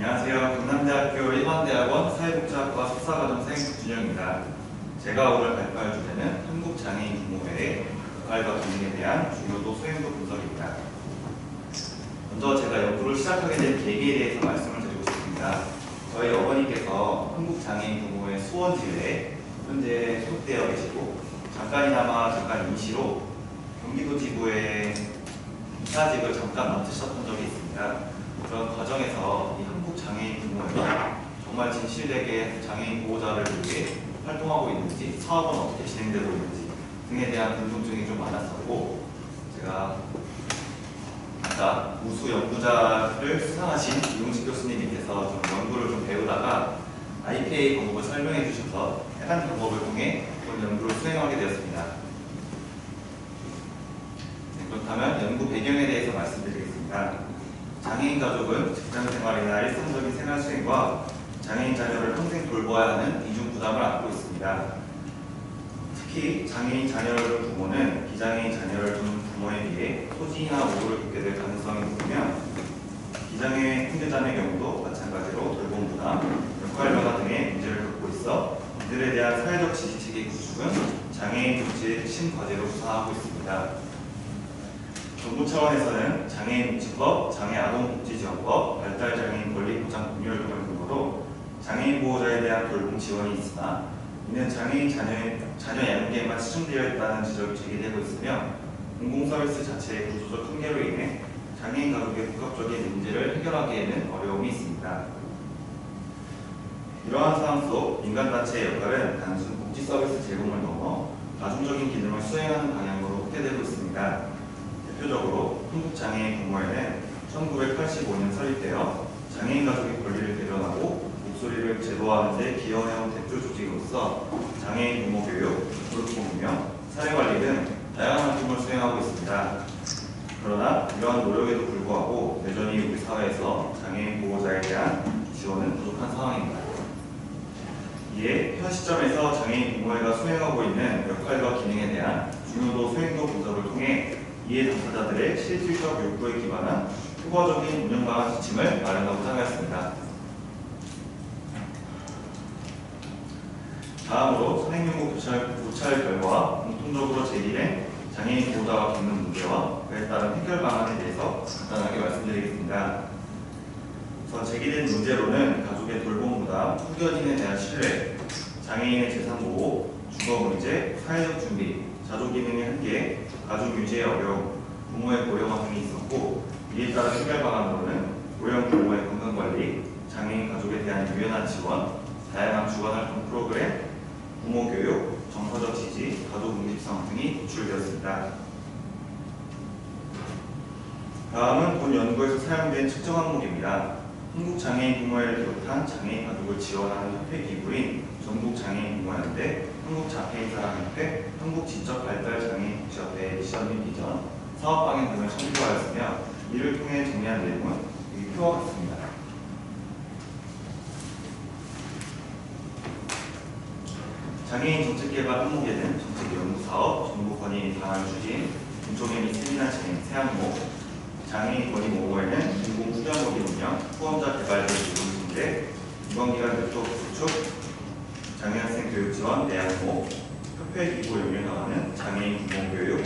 안녕하세요. 경남대학교 일반대학원 사회복지학과 석사과정생 박준영입니다. 제가 오늘 발표할 주제는 한국장애인 부모회의 역할과 기능에 대한 중요도 소행도 분석입니다. 먼저 제가 연구를 시작하게 된 계기에 대해서 말씀을 드리고 싶습니다. 저희 어머니께서 한국장애인 부모회 수원지회에 현재 소속되어 계시고 잠깐이나마 잠깐 임시로 경기도 지부의 이사직을 잠깐 맡으셨던 적이 있습니다. 그런 과정에서 이 장애인 부모회가 정말 진실되게 장애인 보호자를 위해 활동하고 있는지 사업은 어떻게 진행되고 있는지 등에 대한 궁금증이 좀 많았었고 제가 아까 우수 연구자를 수상하신 이용식 교수님께서 좀 연구를 좀 배우다가 IPA 방법을 설명해 주셔서 해당 방법을 통해 본 연구를 수행하게 되었습니다. 네, 그렇다면 연구 배경에 대해서 말씀드리겠습니다. 장애인 가족은 직장 생활이나 일상적인 생활 수행과 장애인 자녀를 평생 돌봐야 하는 이중 부담을 안고 있습니다. 특히 장애인 자녀를 둔 부모는 비장애인 자녀를 둔 부모에 비해 소지나 오류를 겪게 될 가능성이 높으며 비장애 형제자의 경우도 마찬가지로 돌봄 부담, 역할 변화 등의 문제를 겪고 있어 이들에 대한 사회적 지지체계 구축은 장애인 복지의 핵심 과제로 수상하고 있습니다. 정부 차원에서는 장애인복지법, 장애아동복지지원법, 발달장애인 권리보장 법률 등을 근거로 장애인 보호자에 대한 돌봄 지원이 있으나 이는 장애인 자녀의, 자녀 양육에만 치중되어 있다는 지적이 제기되고 있으며 공공서비스 자체의 구조적 한계로 인해 장애인 가족의 복합적인 문제를 해결하기에는 어려움이 있습니다. 이러한 상황 속 민간단체의 역할은 단순 복지 서비스 제공을 넘어 다중적인 기능을 수행하는 방향으로 확대되고 있습니다. 대표적으로 한국장애인 공모회는 1985년 설립되어 장애인 가족의 권리를 대변하고 목소리를 제도화하는 데 기여해온 대표 조직으로서 장애인 부모 교육, 그룹 공명, 사회관리 등 다양한 활동을 수행하고 있습니다. 그러나 이러한 노력에도 불구하고 여전히 우리 사회에서 장애인 보호자에 대한 지원은 부족한 상황입니다. 이에 현 시점에서 장애인 부모회가 수행하고 있는 역할과 기능에 대한 중요도 수행도 분석을 통해 이해 당사자들의 실질적 욕구에 기반한 효과적인 운영 방안 지침을 마련하고자 하였습니다. 다음으로 선행연구 고찰, 고찰 결과 공통적으로 제기된 장애인 보호자가 겪는 문제와 그에 따른 해결 방안에 대해서 간단하게 말씀드리겠습니다. 우선 제기된 문제로는 가족의 돌봄 부담, 후견인에 대한 신뢰, 장애인의 재산 보호, 주거 문제, 사회적 준비, 자조 기능의 한계, 가족 유지의 어려움, 부모의 고령화 등이 있었고 이에 따른 해결 방안으로는 고령 부모의 건강 관리, 장애인 가족에 대한 유연한 지원, 다양한 주간 활동 프로그램, 부모 교육, 정서적 지지, 가족 독립성 등이 도출되었습니다. 다음은 본 연구에서 사용된 측정 항목입니다. 한국장애인 부모회를 비롯한 장애인 가족을 지원하는 협회 기구인 전국장애인 부모회인데 한국장애인사랑협회, 한국지적발달장애인복지협회 미션 및 비전, 사업 방향 등을 첨부하였으며 이를 통해 정리한 내용은 이 표와 같습니다. 장애인 정책개발 항목에 는 정책연구사업, 정부 건의 방안 추진, 공정의 및 세미나 진행 세 항목, 장애인 권익 모모에는 공공 후견 모기 운영, 후원자 개발 등 기본인데 이번 기간 네트워크 구축, 장애학생 교육 지원 네 항목, 협회 기구 연계하는 장애인 부모 교육,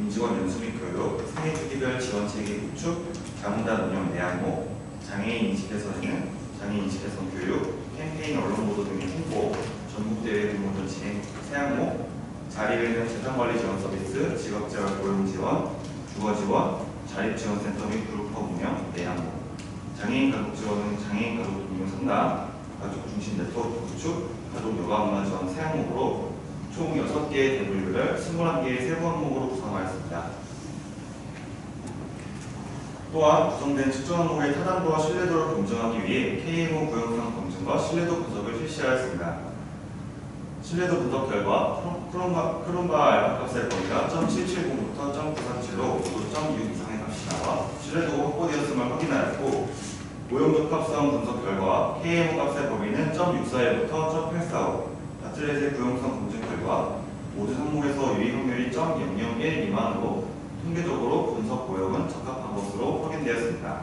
임직원 연수 및 교육, 생애 주기별 지원 체계 구축, 자문단 운영 네 항목, 장애인 인식 개선에는 장애인 인식 개선 교육, 캠페인 언론 보도 등의 홍보, 전국대회 등모전 진행 세 항목, 자리에는 재산관리 지원 서비스, 직업재활 고용 지원, 주거 지원, 자립지원센터 및 그룹업 운영 네 항목, 장애인 가족 지원은 장애인 가족 운영 상담, 가족 중심 네트워크 구축, 가족 요가 문화 지원 세 항목으로 총 6개의 대분류를 21개의 세부 항목으로 구성하였습니다. 또한 구성된 측정 항목의 타당도와 신뢰도를 검증하기 위해 KMO 구형상 검증과 신뢰도 분석을 실시하였습니다. 신뢰도 분석 결과 크롬바, 크롬바 알파 값의 범위가 0.770부터 0.937로 모두 0.6 이상의 값이 나와 신뢰도가 확보되었음을 확인하였고 오염 적합성 분석 결과 KMO 값의 범위는 0.641부터 0.845 바틀렛의 구형성 검증 결과 모든 항목에서 유의 확률이 0.001 미만으로 통계적으로 분석 고역은 적합한 것으로 확인되었습니다.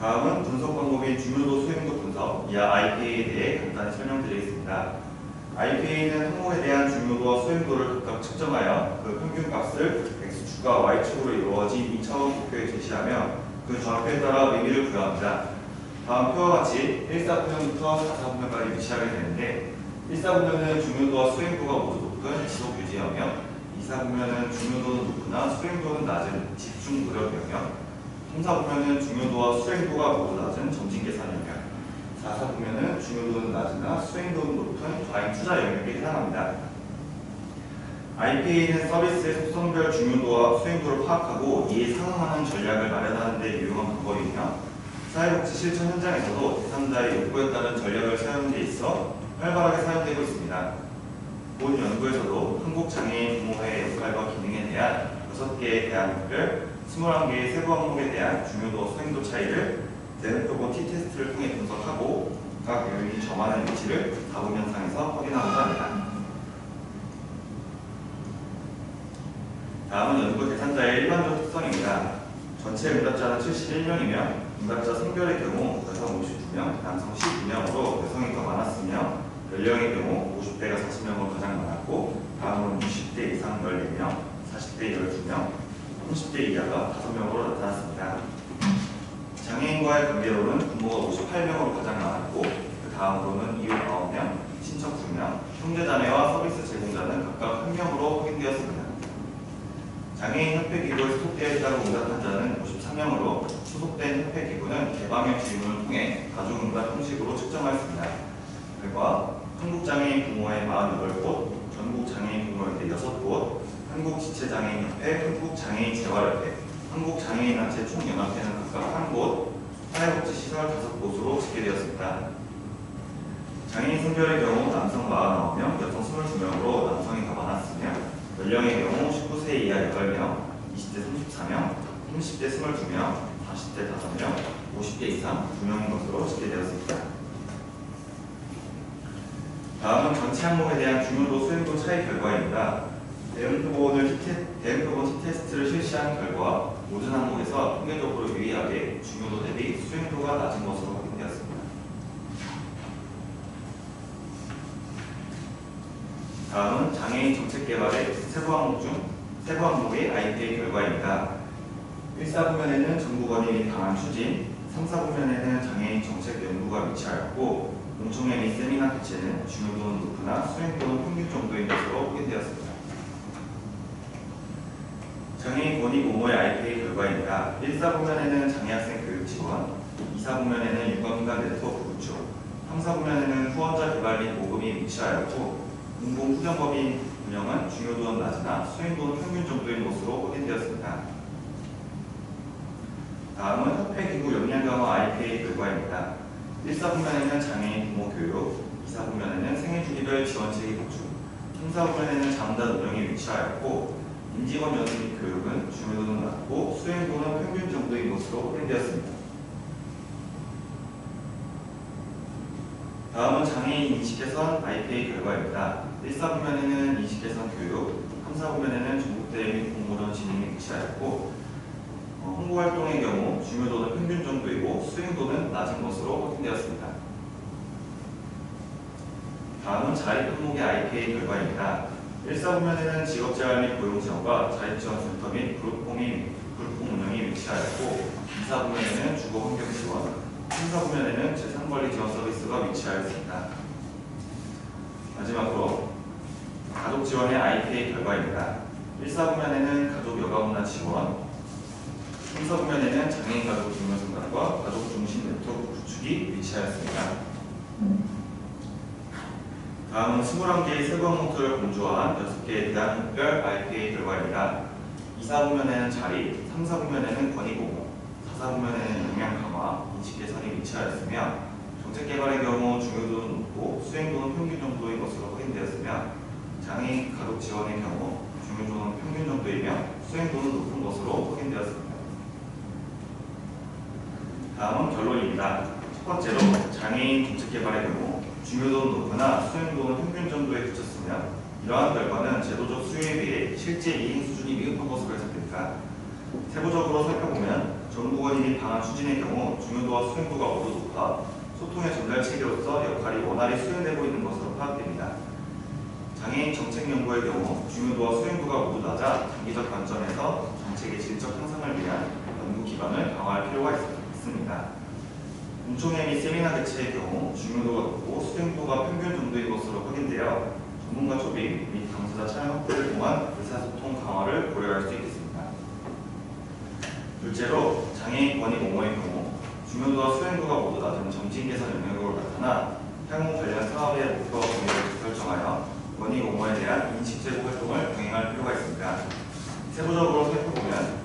다음은 분석 방법인 중요도 수행도 분석, 이하 IPA에 대해 간단히 설명드리겠습니다. IPA는 항목에 대한 중요도와 수행도를 각각 측정하여 그 평균값을 X축과 Y축으로 이루어진 2차원 도표에 제시하며 그 좌표에 따라 의미를 부여합니다. 다음 표와 같이 1사분면부터 4사분면까지 위치하게 되는데 1사분면은 중요도와 수행도가 모두 높은 지속 유지형이며 2사분면은 중요도는 높으나 수행도는 낮은 집중 노력형이며 3사분면은 중요도와 수행도가 모두 낮은 점진 계산형이며 4사분면은 중요도는 낮으나 수행도는 높은 과잉 투자 영역에 해당합니다. IPA는 서비스의 속성별 중요도와 수행도를 파악하고 이에 상응하는 전략을 마련하는 데 유용한 방법이며 사회복지 실천 현장에서도 제3자의 요구에 따른 전략을 사용하는 데 있어 활발하게 사용되고 있습니다. 본 연구에서도 한국장애인 부모회 역할과 기능에 대한 6개의 대안별 21개의 세부 항목에 대한 중요도 수행도 차이를 대응표본 T테스트를 통해 분석하고 각 요인이 점하는 위치를 다음 현상에서 확인하고자 합니다. 다음은 연구 대상자의 일반적 특성입니다. 전체 응답자는 71명이며 응답자 성별의 경우 여성 52명, 남성 12명으로 여성이 더 많았으며 연령의 경우 50대가 40명으로 가장 많았고 다음은 60대 이상 14명, 40대 12명, 30대 이하가 5명으로 나타났습니다. 장애인과의 관계로는 부모가 58명으로 가장 많았고 그 다음으로는 이웃 9명, 친척 2명, 형제자매와 서비스 제공자는 각각 1명으로 확인되었습니다. 장애인 협회기구에 소속되어 있다고 응답한 자는 53명으로 소속된 협회기구는 개방형 질문을 통해 가족응답 형식으로 측정하였습니다. 결과 한국장애인 부모회 48곳, 전국장애인 부모회 6곳, 한국지체장애인협회, 한국장애인재활협회, 한국장애인단체 총연합회는 각각 한 곳, 사회복지시설 5곳으로 집계되었습니다. 장애인 성별의 경우 남성 49명, 여성 22명으로 남성이 더 많았으며 연령의 경우 19 세 이하 8명, 20대 34명, 30대 22명, 40대 5명, 50대 이상 2명인 것으로 집계되었습니다. 다음은 전체 항목에 대한 중요도 수행도 차이 결과입니다. 대응표본을 대응표본 T테스트를 실시한 결과 모든 항목에서 통계적으로 유의하게 중요도 대비 수행도가 낮은 것으로 확인되었습니다. 다음은 장애인 정책 개발의 세부 항목 중 세부 항목의 IPA 결과입니다. 1사부면에는 정부 건의의 강한 추진, 3사부면에는 장애인 정책 연구가 위치하였고 공청회 및 세미나 개최는 중요도는 높으나 수행도는 평균 정도인 것으로 확인되었습니다. 장애인 권익 모모의 IPA 결과입니다. 1사부면에는 장애학생 교육 지원, 2사부면에는 유관기관 네트워크 구축, 3사부면에는 후원자 개발 및 모금이 위치하였고 공공 후견법인 운영은 중요도는 낮으나 수행도는 평균 정도인 것으로 확인되었습니다. 다음은 협회기구 역량 강화 IPA 결과입니다. 1사부면에는 장애인 부모 교육, 2사부면에는 생애주기별 지원체계 구축, 3사부면에는 장단 운영이 위치하였고 임직원 연수 및 교육은 중요도는 낮고 수행도는 평균 정도인 것으로 확인되었습니다. 다음은 장애인 인식 개선 IPA 결과입니다. 1사부면에는 인식개선 교육, 3사부면에는 전국대회 및 공모전 진행이 위치하였고 어, 홍보활동의 경우 중요도는 평균 정도이고 수행도는 낮은 것으로 확인되었습니다. 다음은 자립 항목의 IPA 결과입니다. 1사부면에는 직업재활 및 고용지원과 자립지원 센터 및 그룹홈이, 그룹홈 운영이 위치하였고 2사부면에는 주거환경지원, 3사부면에는 재산관리 지원 서비스가 위치하였습니다. 마지막으로 가족 지원의 IPA 결과입니다. 1사부면에는 가족 여가문화 지원, 3사부면에는 장애인 가족 증명상담과 가족 중심 네트워크 구축이 위치하였습니다. 다음은 21개의 세부 항목들을 공조한 6개에 대한 목별 IPA 결과입니다. 2사부면에는 자립, 3사부면에는 권익보호, 4사부면에는 영양 강화, 인식 개선이 위치하였으며 정책 개발의 경우 중요도는 높고 수행도는 평균 정도인 것으로 확인되었으며 장애인 가족 지원의 경우 중요도는 평균 정도이며 수행도는 높은 것으로 확인되었습니다. 다음은 결론입니다. 첫 번째로 장애인 정책 개발의 경우 중요도는 높으나 수행도는 평균 정도에 그쳤으며 이러한 결과는 제도적 수요에 비해 실제 이행 수준이 미흡한 것으로 해석됩니다. 세부적으로 살펴보면 정 정보원인이 방안 추진의 경우 중요도와 수행도가 모두 높아 소통의 전달 체계로서 역할이 원활히 수행되고 있는 것으로 파악됩니다. 장애인 정책 연구의 경우 중요도와 수행도가 모두 낮아 장기적 관점에서 정책의 질적 향상을 위한 연구 기반을 강화할 필요가 있, 있습니다. 공청회 및 세미나 개최의 경우 중요도가 높고 수행도가 평균 정도인 것으로 확인되어 전문가 조직 및 당사자 참여 확대를 통한 의사소통 강화를 고려할 수 있겠습니다. 둘째로 장애인 권익 옹호의 경우 중요도와 수행도가 모두 낮은 점진 개선 영역으로 나타나 향후 관련 사업의 목표와 범위를 설정하여 권익 옹호에 대한 인식 제고 활동을 병행할 필요가 있습니다. 세부적으로 살펴보면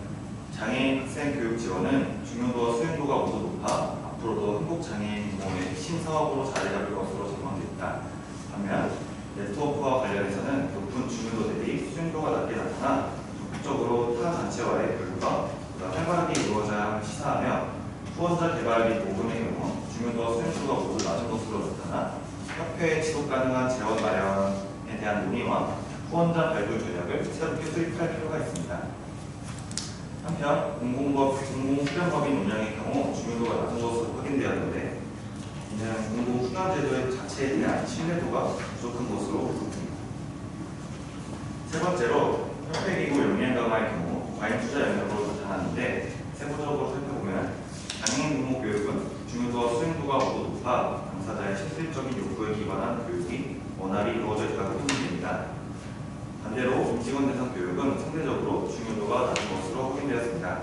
장애인 학생 교육 지원은 중요도와 수행도가 모두 높아 앞으로도 한국장애인 공모의 핵심 사업으로 자리 잡을 것으로 전망됩니다. 반면 네트워크와 관련해서는 높은 중요도 대비 수행도가 낮게 나타나 적극적으로 타 단체와의 교류가 보다 활발하게 이루어져야 시사하며 후원자 개발 및 모금의 경우 중요도와 수행도가 모두 낮은 것으로 나타나 협회의 지속 가능한 재원 마련에 대한 논의와 후원자 발굴 전략을 새롭게 수립할 필요가 있습니다. 한편 공공법, 공공수련법인 운영의 경우 중요도가 낮은 것으로 확인되었는데 이는 공공수련제도의 자체에 대한 신뢰도가 부족한 것으로 보입니다. 세 번째로 협회기구 역량 강화의 경우 과잉 투자 영역으로 나타나는데 세부적으로 살펴보면 장애인 공모 교육은 중요도와 수행도가 모두 높아 당사자의 실질적인 욕구에 기반한 교육이 원활히 이루어져 있다고 판단됩니다. 반대로 임직원 대상 교육은 상대적으로 중요도가 낮은 것으로 확인되었습니다.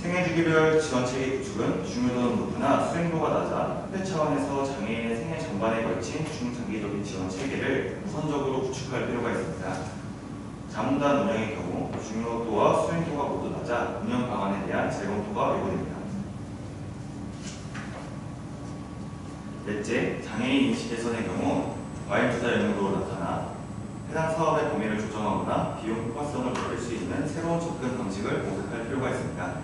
생애주기별 지원체계 구축은 중요도는 높으나 수행도가 낮아 협회 차원에서 장애인의 생애 전반에 걸친 중장기적인 지원 체계를 우선적으로 구축할 필요가 있습니다. 자문단 운영의 경우 중요도와 수행도가 모두 낮아 운영 방안에 대한 재검토가 요구됩니다. 넷째, 장애인 인식 개선의 경우 과잉 투자 영역으로 나타나 해당 사업의 범위를 조정하거나 비용 효과성을 높일 수 있는 새로운 접근 방식을 모색할 필요가 있습니다.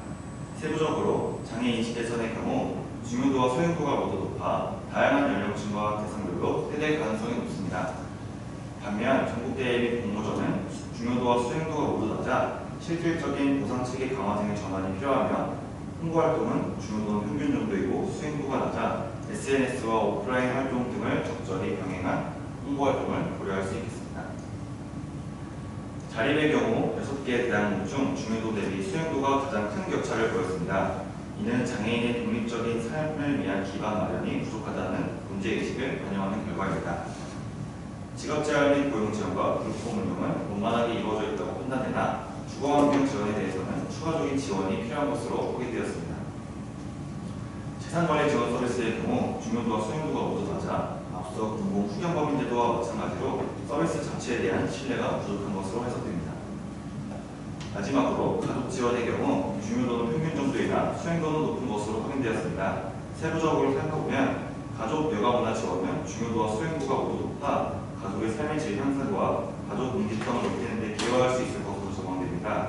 세부적으로 장애 인식 개선의 경우 중요도와 소형도가 모두 높아 다양한 연령층과 대상별로 세대 가능성이 높습니다. 반면 전국대회 및 공모전은 중요도와 수행도가 모두 낮아 실질적인 보상 체계 강화 등의 전환이 필요하며 홍보 활동은 중요도는 평균 정도이고 수행도가 낮아 SNS와 오프라인 활동 등을 적절히 병행한 홍보 활동을 고려할 수 있겠습니다. 자립의 경우 6개의 대학목 중 중요도 대비 수행도가 가장 큰 격차를 보였습니다. 이는 장애인의 독립적인 삶을 위한 기반 마련이 부족하다는 문제의식을 반영하는 결과입니다. 직업재활 및 고용지원과 불법 운영은 원만하게 이루어져 있다고 판단되나 주거환경 지원에 대해서는 추가적인 지원이 필요한 것으로 확인되었습니다. 재산관리 지원 서비스의 경우 중요도와 수행도가 모두 낮아 앞서 공공 후견법인 제도와 마찬가지로 서비스 자체에 대한 신뢰가 부족한 것으로 해석됩니다. 마지막으로 가족 지원의 경우 중요도는 평균 정도이나 수행도는 높은 것으로 확인되었습니다. 세부적으로 살펴보면 가족 여가 문화 지원은 중요도와 수행도가 모두 높아 가족의 삶의 질 향상과 가족 인지성을 높이는 데 기여할 수 있을 것으로 전망됩니다.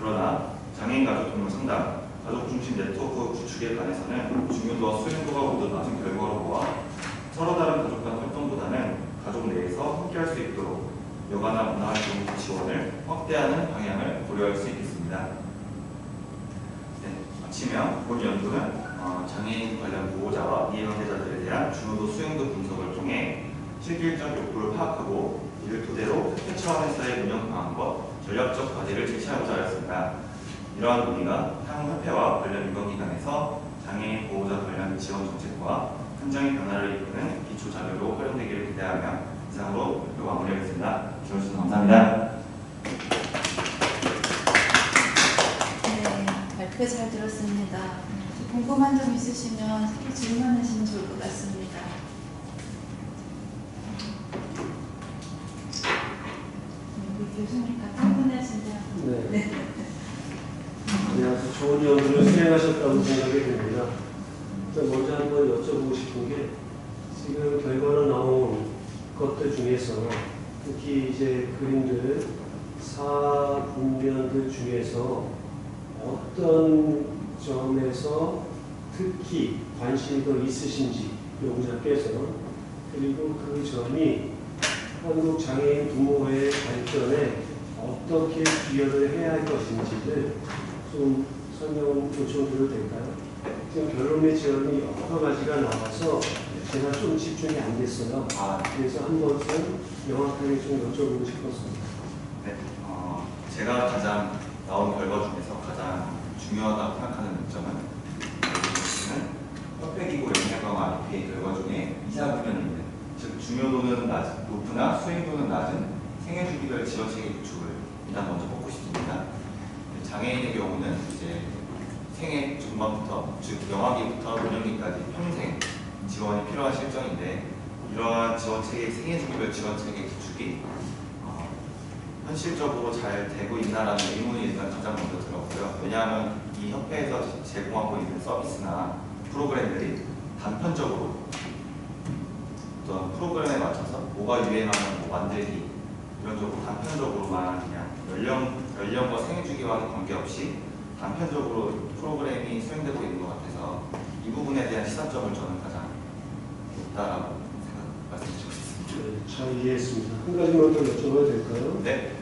그러나 장애인 가족 동료 상담, 가족 중심 네트워크 구축에 관해서는 중요도와 수행도가 모두 낮은 결과로 보아 서로 다른 가족 간 활동보다는 가족 내에서 함께할 수 있도록 여가나 문화 활동 지원을 확대하는 방향을 고려할 수 있겠습니다. 네, 마치며 본 연구는 어, 장애인 관련 보호자와 이해관계자들에 대한 중요도 수행도 분석을 통해 실질적 욕구를 파악하고 이를 토대로 협회 차원에서의 운영 방안과 전략적 과제를 제시하고자 하였습니다. 이러한 논의가 향후 협회와 관련 유관기관에서 장애인 보호자 관련 지원 정책과 현장의 변화를 이끄는 기초 자료로 활용되기를 기대하며 이상으로 발표 마무리하겠습니다. 들어주셔서 감사합니다. 네, 발표 잘 들었습니다. 궁금한 점 있으시면 질문하시면 좋을 것 같습니다. 우리 교수님 다 충분하신데요. 네. 네, 아주 좋은 연구를 수행하셨다고 생각이 됩니다. 먼저 한번 여쭤보고 싶은 게 지금 결과로 나온 것들 중에서 특히 이제 그림들 사분면들 중에서 어떤 점에서 특히 관심이 더 있으신지 용자께서 그리고 그 점이 한국 장애인 부모의 발전에 어떻게 기여를 해야 할 것인지를 좀 설명 요청드려도 될까요? 지금 결론의 지점이 여러 가지가 나와서 제가 좀 집중이 안 됐어요. 아, 그래서 한 번쯤 명확하게 좀 여쭤보고 싶었습니다. 네. 어, 제가 가장 나온 결과 중에서 가장 중요하다고 생각하는 문점은 는 협회기구 영양 강화 IPA 결과 중에 이상 불변이 있는 즉 중요도는 낮, 높으나 수행도는 낮은 생애 주기별 지원 체계 구축을 일단 먼저 뽑고 싶습니다. 장애인의 경우는 이제 생애 중반부터 즉 영아기부터 노년기까지 평생 지원이 필요한 실정인데 이러한 지원 체계 생애 주기별 지원 체계 구축이 어, 현실적으로 잘 되고 있나라는 의문이 일단 가장 먼저 들었고요. 왜냐하면 이 협회에서 제공하고 있는 서비스나 프로그램들이 단편적으로 어떤 프로그램에 맞춰서 뭐가 유행하면 뭐 만들기 이런 쪽으로 단편적으로만 그냥 연령 연령과 생애 주기와는 관계없이 단편적으로 프로그램이 수행되고 있는 것 같아서 이 부분에 대한 시사점을 저는 가장 높다라고 생각 말씀드리고 싶습니다. 네, 잘 이해했습니다. 한 가지만 더 여쭤봐도 될까요? 네.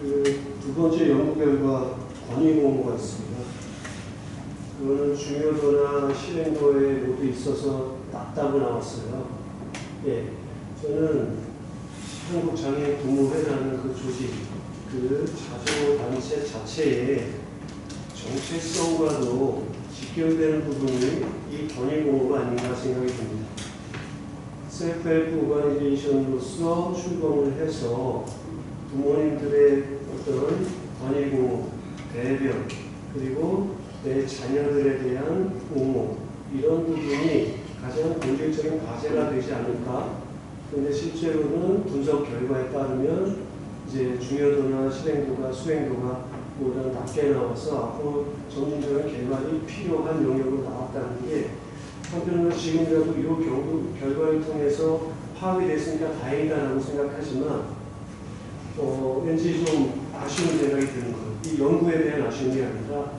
그 두 번째 연구 결과 권위 공모가 있습니다. 그거는 중요도나 실행도에 모두 있어서 낮다고 나왔어요. 예, 저는 한국장애인 부모회라는 그 조직, 그 자조 단체 자체에 정체성과도 직결되는 부분이 이 권위 공모가 아닌가 생각이 듭니다. 셀프헬프 오가니제이션으로서 출범을 해서 부모님들의 어떤 권위고 대변 그리고 내 자녀들에 대한 공모 이런 부분이 가장 본질적인 과제가 되지 않을까? 그런데 실제로는 분석 결과에 따르면 이제 중요도나 실행도가 수행도가 보다 낮게 나와서 앞으로 점진적인 개발이 필요한 영역으로 나왔다는 게 한편으로 지금이라도 이 경우 결과를 통해서 파악이 됐으니까 다행이다라고 생각하지만 어, 왠지 좀 아쉬운 생각이 드는 거예요. 이 연구에 대한 아쉬움이 아니라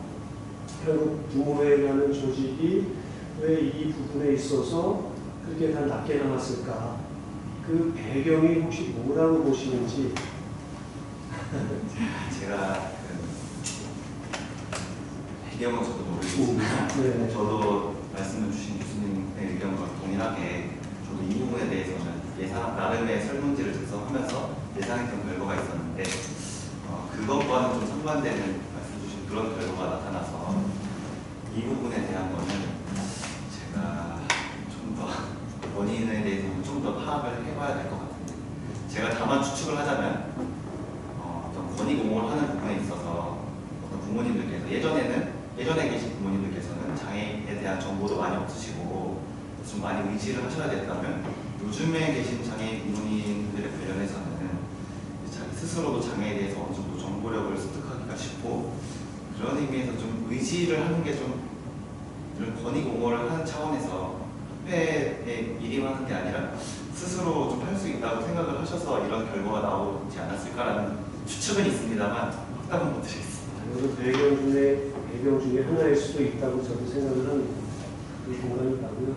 결국 부모회라는 조직이 왜 이 부분에 있어서 그렇게 다 낮게 나왔을까? 그 배경이 혹시 뭐라고 보시는지 제가 그 배경은 저도 모르겠지만 네. 저도 말씀해 주신 교수님의 의견과 동일하게 저도 이 부분에 대해서는 예상 나름의 설문지를 작성하면서 예상했던 결과가 있었는데 어, 그것과는 좀 상반되는 말씀 주신 그런 결과가 나타나서 이 부분에 대한 거는 제가 좀 더 원인에 대해서는 좀더 파악을 해봐야 될 것 같은데 제가 다만 추측을 하자면 어, 어떤 권위 공모를 하는 부분에 있어서 어떤 부모님들께서 예전에는 예전에 계신 부모님들께서는 장애에 대한 정보도 많이 없으시고 좀 많이 의지를 하셔야 됐다면 요즘에 계신 장애인 부모님들에 관련해서는 자기 스스로도 장애에 대해서 어느 정도 정보력을 습득하기가 쉽고 그런 의미에서 좀 의지를 하는 게 좀 이런 권위 공모를 하는 차원에서 협회에 일임하는 게 아니라 스스로 좀 할 수 있다고 생각을 하셔서 이런 결과가 나오지 않았을까라는 추측은 있습니다만 확답은 못 드리겠습니다. 배경 중에 배경 중에 하나일 수도 있다고 저도 생각을 합니다. 그 공간이 가고요.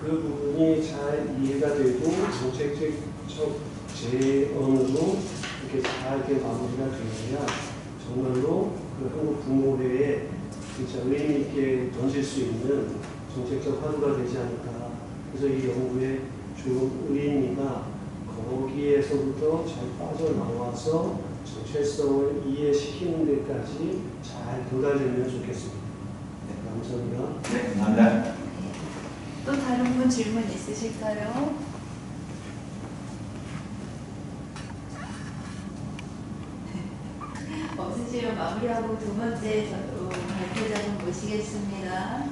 그 부분이 잘 이해가 되고 정책적 제언으로 이렇게 잘 이렇게 마무리가 되어야 정말로 그 한국 부모회에 진짜 의미 있게 던질 수 있는 정책적 화두가 되지 않을까. 그래서 이 연구의 좋은 의미가 거기에서부터 잘 빠져나와서 정체성을 이해시키는 데까지 잘 도달되면 좋겠습니다. 네, 감사합니다. 네, 감사합니다. 또 다른 분 질문 있으실까요? 없으시면 마무리하고 두 번째 저- 어, 발표자 좀 모시겠습니다.